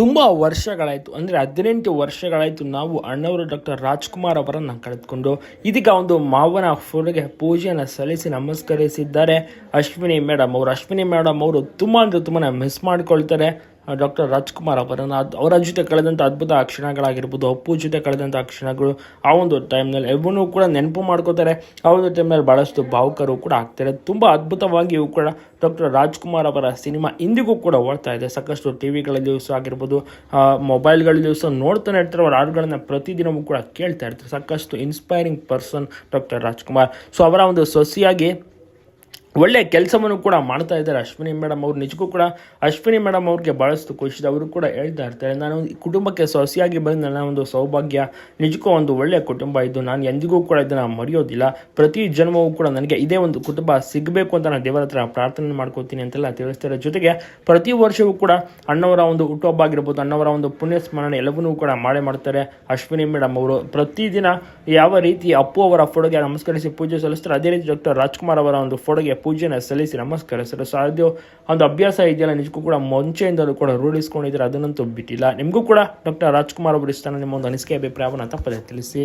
ತುಂಬ ವರ್ಷಗಳಾಯಿತು, ಅಂದರೆ ಹದಿನೆಂಟು ವರ್ಷಗಳಾಯಿತು ನಾವು ಅಣ್ಣವರು ಡಾಕ್ಟರ್ ರಾಜ್ಕುಮಾರ್ ಅವರನ್ನು ಕಳೆದುಕೊಂಡು ಇದೀಗ ಒಂದು ಮಾವನ ಫೋಟೋಗೆ ಪೂಜೆಯನ್ನು ಸಲ್ಲಿಸಿ ನಮಸ್ಕರಿಸಿದ್ದಾರೆ. ಅಶ್ವಿನಿ ಮೇಡಮ್ ಅವರು, ಅಶ್ವಿನಿ ಮೇಡಮ್ ಅವರು ತುಂಬ ಅಂದರೆ ತುಂಬಾ ಮಿಸ್ ಮಾಡ್ಕೊಳ್ತಾರೆ. ಡಾಕ್ಟರ್ ರಾಜ್ಕುಮಾರ್ ಅವರನ್ನು ಅವರ ಜೊತೆ ಕಳೆದಂಥ ಅದ್ಭುತ ಕ್ಷಣಗಳಾಗಿರ್ಬೋದು, ಅಪ್ಪು ಜೊತೆ ಕಳೆದಂಥ ಕ್ಷಣಗಳು, ಆ ಒಂದು ಟೈಮ್ನಲ್ಲಿ ಇವನು ಕೂಡ ನೆನಪು ಮಾಡ್ಕೋತಾರೆ. ಆ ಒಂದು ಟೈಮ್ನಲ್ಲಿ ಭಾಳಷ್ಟು ಭಾವುಕರು ಕೂಡ ಆಗ್ತಾರೆ. ತುಂಬ ಅದ್ಭುತವಾಗಿ ಇವು ಕೂಡ ಡಾಕ್ಟರ್ ರಾಜ್ಕುಮಾರ್ ಅವರ ಸಿನಿಮಾ ಇಂದಿಗೂ ಕೂಡ ಓಡ್ತಾ ಇದೆ. ಸಾಕಷ್ಟು ಟಿ ವಿಗಳಲ್ಲಿಯೂ ಸಹ ಆಗಿರ್ಬೋದು ಮೊಬೈಲ್ಗಳಲ್ಲಿಯೂ ಸಹ ನೋಡ್ತಾನೆ ಇರ್ತಾರೆ. ಅವರ ಹಾಡುಗಳನ್ನು ಪ್ರತಿದಿನವೂ ಕೂಡ ಕೇಳ್ತಾ ಇರ್ತಾರೆ. ಸಾಕಷ್ಟು inspiring person doctor Rajkumar. So ಅವರ ಒಂದು ಸೊಸೆಯಾಗಿ ಒಳ್ಳೆಯ ಕೆಲಸವನ್ನು ಕೂಡ ಮಾಡ್ತಾ ಇದ್ದಾರೆ ಅಶ್ವಿನಿ ಮೇಡಮ್ ಅವ್ರು. ನಿಜಕ್ಕೂ ಕೂಡ ಅಶ್ವಿನಿ ಮೇಡಮ್ ಅವ್ರಿಗೆ ಭಾಳಷ್ಟು ಖುಷಿ. ಅವರು ಕೂಡ ಹೇಳ್ತಾ ಇರ್ತಾರೆ ನಾನು ಈ ಕುಟುಂಬಕ್ಕೆ ಸೊಸೆಯಾಗಿ ಬಂದು ನನ್ನ ಒಂದು ಸೌಭಾಗ್ಯ. ನಿಜಕ್ಕೂ ಒಂದು ಒಳ್ಳೆಯ ಕುಟುಂಬ ಇದ್ದು ನಾನು ಎಂದಿಗೂ ಕೂಡ ಇದನ್ನು ಮರೆಯೋದಿಲ್ಲ. ಪ್ರತಿ ಜನ್ಮವೂ ಕೂಡ ನನಗೆ ಇದೇ ಒಂದು ಕುಟುಂಬ ಸಿಗಬೇಕು ಅಂತ ನಾನು ದೇವರ ಹತ್ರ ಪ್ರಾರ್ಥನೆ ಮಾಡ್ಕೋತೀನಿ ಅಂತೆಲ್ಲ ತಿಳಿಸ್ತಾರೆ. ಜೊತೆಗೆ ಪ್ರತಿ ವರ್ಷವೂ ಕೂಡ ಅಣ್ಣವರ ಒಂದು ಹುಟ್ಟುಹಬ್ಬ ಆಗಿರ್ಬೋದು, ಅಣ್ಣವರ ಒಂದು ಪುಣ್ಯ ಸ್ಮರಣೆ ಎಲ್ಲವನ್ನೂ ಕೂಡ ಮಾಡೇ ಮಾಡ್ತಾರೆ ಅಶ್ವಿನಿ ಮೇಡಮ್ ಅವರು. ಪ್ರತಿದಿನ ಯಾವ ರೀತಿ ಅಪ್ಪು ಅವರ ಫೋಟೋಗೆ ನಮಸ್ಕರಿಸಿ ಪೂಜೆ ಸಲ್ಲಿಸ್ತಾರೆ, ಅದೇ ರೀತಿ ಡಾಕ್ಟರ್ ರಾಜ್ಕುಮಾರ್ ಅವರ ಒಂದು ಫೋಟೋಗೆ ಪೂಜೆನ ಸಲ್ಲಿಸಿ ನಮಸ್ಕರಿಸಲು ಸೊ ಅದು ಒಂದು ಅಭ್ಯಾಸ ಇದೆಯಲ್ಲ, ನಿಜಕ್ಕೂ ಕೂಡ ಮುಂಚೆಯಿಂದಲೂ ಕೂಡ ರೂಢಿಸ್ಕೊಂಡಿದ್ದಾರೆ ಅದನ್ನಂತೂ ಬಿಟ್ಟಿಲ್ಲ. ನಿಮಗೂ ಕೂಡ ಡಾಕ್ಟರ್ ರಾಜ್ಕುಮಾರ್ ಅವರು ಇಷ್ಟ ನಿಮ್ಮ ಒಂದು ಅನಿಸಿಕೆ, ಅಭಿಪ್ರಾಯವನ್ನು ತಪ್ಪದೆ ತಿಳಿಸಿ.